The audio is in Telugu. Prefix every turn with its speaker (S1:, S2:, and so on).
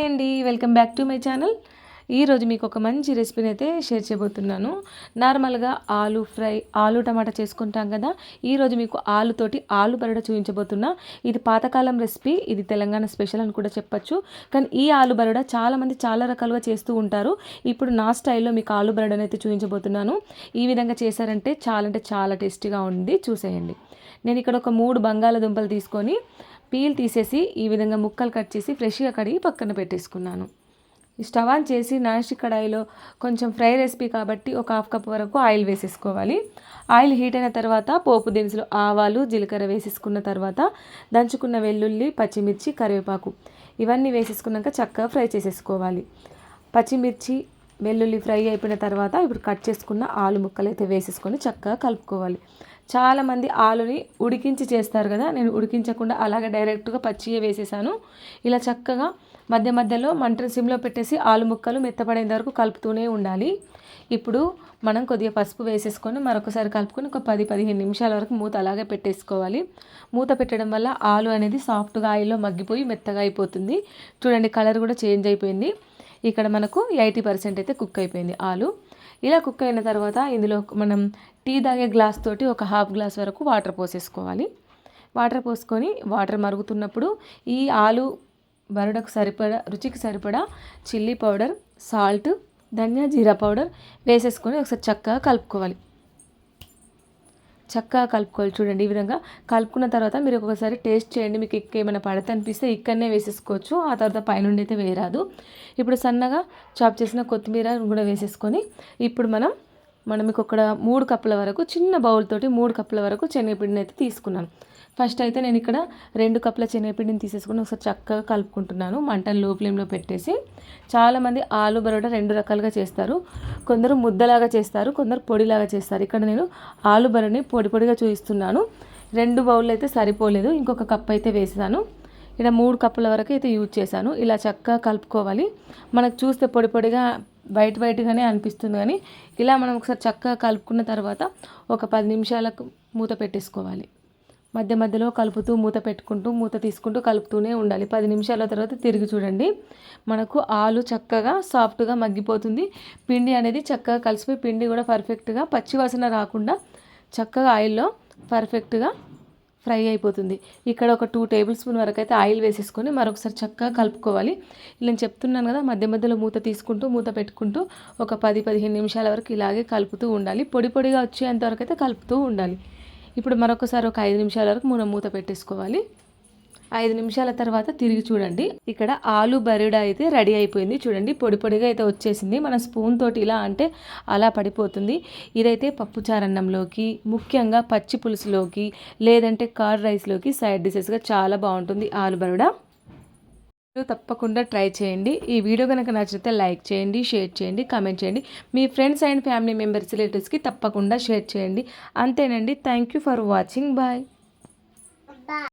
S1: అండి welcome back to my channel ఈరోజు మీకు ఒక మంచి రెసిపీని అయితే షేర్ చేయబోతున్నాను. నార్మల్గా ఆలు ఫ్రై ఆలు టమాటా చేసుకుంటాం కదా. ఈరోజు మీకు ఆలుతోటి ఆలు బరడ చూపించబోతున్నా. ఇది పాతకాలం రెసిపీ ఇది తెలంగాణ స్పెషల్ అని కూడా చెప్పచ్చు. కానీ ఈ ఆలు బరడ చాలామంది చాలా రకాలుగా చేస్తూ ఉంటారు. ఇప్పుడు నా స్టైల్లో మీకు ఆలు బరడని అయితే చూపించబోతున్నాను. ఈ విధంగా చేశారంటే చాలా అంటే చాలా టేస్టీగా ఉంది. చూసేయండి. నేను ఇక్కడ ఒక మూడు బంగాళదుంపలు తీసుకొని పీల్ తీసేసి ఈ విధంగా ముక్కలు కట్ చేసి ఫ్రెష్గా కడిగి పక్కన పెట్టేసుకున్నాను. స్టవ్ ఆన్ చేసి నాన్స్టిక్ కడాయిలో కొంచెం ఫ్రై రెసిపీ కాబట్టి ఒక హాఫ్ కప్ వరకు ఆయిల్ వేసేసుకోవాలి. ఆయిల్ హీట్ అయిన తర్వాత పోపు దినుసులు ఆవాలు జీలకర్ర వేసేసుకున్న తర్వాత దంచుకున్న వెల్లుల్లి పచ్చిమిర్చి కరివేపాకు ఇవన్నీ వేసేసుకున్నాక చక్కగా ఫ్రై చేసేసుకోవాలి. పచ్చిమిర్చి వెల్లుల్లి ఫ్రై అయిపోయిన తర్వాత ఇప్పుడు కట్ చేసుకున్న ఆలు ముక్కలు అయితే వేసేసుకొని చక్కగా కలుపుకోవాలి. చాలామంది ఆలుని ఉడికించి చేస్తారు కదా నేను ఉడికించకుండా అలాగే డైరెక్ట్గా పచ్చియే వేసేసాను. ఇలా చక్కగా మధ్య మధ్యలో మంటను సిమ్లో పెట్టేసి ఆలు ముక్కలు మెత్తపడేంత వరకు కలుపుతూనే ఉండాలి. ఇప్పుడు మనం కొద్దిగా పసుపు వేసేసుకొని మరొకసారి కలుపుకొని ఒక పది పదిహేను నిమిషాల వరకు మూత అలాగే పెట్టేసుకోవాలి. మూత పెట్టడం వల్ల ఆలు అనేది సాఫ్ట్గా ఆయిల్లో మగ్గిపోయి మెత్తగా అయిపోతుంది. చూడండి కలర్ కూడా చేంజ్ అయిపోయింది. ఇక్కడ మనకు ఎయిటీ పర్సెంట్ అయితే కుక్ అయిపోయింది ఆలు. ఇలా కుక్ అయిన తర్వాత ఇందులో మనం టీ తాగే గ్లాస్ తోటి ఒక హాఫ్ గ్లాస్ వరకు వాటర్ పోసేసుకోవాలి. వాటర్ పోసుకొని వాటర్ మరుగుతున్నప్పుడు ఈ ఆలు బరడకు సరిపడా రుచికి సరిపడా చిల్లీ పౌడర్ సాల్ట్ ధనియా జీరా పౌడర్ వేసేసుకొని ఒకసారి చక్కగా కలుపుకోవాలి. చక్కగా కలుపుకోవాలి చూడండి. ఈ విధంగా కలుపుకున్న తర్వాత మీరు ఒకసారి టేస్ట్ చేయండి. మీకు ఇక్క ఏమైనా పడితే అనిపిస్తే ఇక్కడనే వేసేసుకోవచ్చు. ఆ తర్వాత పైనుండి అయితే వేయరాదు. ఇప్పుడు సన్నగా చాప్ చేసిన కొత్తిమీర కూడా వేసేసుకొని ఇప్పుడు మనం మనం మీకు ఒక మూడు కప్పుల వరకు చిన్న బౌల్ తోటి మూడు కప్పుల వరకు శనగపిండిని అయితే తీసుకున్నాను. ఫస్ట్ అయితే నేను ఇక్కడ రెండు కప్పుల శనగపిండిని తీసేసుకుని ఒకసారి చక్కగా కలుపుకుంటున్నాను. మంటను లో ఫ్లేమ్లో పెట్టేసి చాలామంది ఆలు బరోటా రెండు రకాలుగా చేస్తారు. కొందరు ముద్దలాగా చేస్తారు కొందరు పొడిలాగా చేస్తారు. ఇక్కడ నేను ఆలు బరోని పొడి పొడిగా చూపిస్తున్నాను. రెండు బౌల్ అయితే సరిపోలేదు. ఇంకొక కప్ అయితే వేసాను. ఇక్కడ మూడు కప్పుల వరకు అయితే యూజ్ చేశాను. ఇలా చక్కగా కలుపుకోవాలి. మనకు చూస్తే పొడి పొడిగా బయట బయటగానే అనిపిస్తుంది కానీ ఇలా మనం ఒకసారి చక్కగా కలుపుకున్న తర్వాత ఒక పది నిమిషాలకు మూత పెట్టేసుకోవాలి. మధ్య మధ్యలో కలుపుతూ మూత పెట్టుకుంటూ మూత తీసుకుంటూ కలుపుతూనే ఉండాలి. పది నిమిషాల తర్వాత తిరిగి చూడండి. మనకు ఆలు చక్కగా సాఫ్ట్గా మగ్గిపోతుంది. పిండి అనేది చక్కగా కలిసిపోయి పిండి కూడా పర్ఫెక్ట్గా పచ్చివాసన రాకుండా చక్కగా ఆయిల్లో పర్ఫెక్ట్గా ఫ్రై అయిపోతుంది. ఇక్కడ ఒక టూ టేబుల్ స్పూన్ వరకు అయితే ఆయిల్ వేసేసుకొని మరొకసారి చక్కగా కలుపుకోవాలి. నేను చెప్తున్నాను కదా మధ్య మధ్యలో మూత తీసుకుంటూ మూత పెట్టుకుంటూ ఒక పది పదిహేను నిమిషాల వరకు ఇలాగే కలుపుతూ ఉండాలి. పొడి పొడిగా వచ్చేంత వరకు అయితే కలుపుతూ ఉండాలి. ఇప్పుడు మరొకసారి ఒక ఐదు నిమిషాల వరకు మనం మూత పెట్టేసుకోవాలి. ఐదు నిమిషాల తర్వాత తిరిగి చూడండి. ఇక్కడ ఆలు బరిడా అయితే రెడీ అయిపోయింది. చూడండి పొడి పొడిగా అయితే వచ్చేసింది. మన స్పూన్ తోటి ఇలా అంటే అలా పడిపోతుంది. ఇదైతే పప్పుచారన్నంలోకి ముఖ్యంగా పచ్చి పులుసులోకి లేదంటే కార్ రైస్లోకి సైడ్ డిషెస్గా చాలా బాగుంటుంది ఆలు బరుడా. తప్పకుండా ట్రై చేయండి. ఈ వీడియో కనుక నచ్చితే లైక్ చేయండి షేర్ చేయండి కామెంట్ చేయండి. మీ ఫ్రెండ్స్ అండ్ ఫ్యామిలీ మెంబర్స్ రిలేటివ్స్కి తప్పకుండా షేర్ చేయండి. అంతేనండి. Thank you for watching. Bye.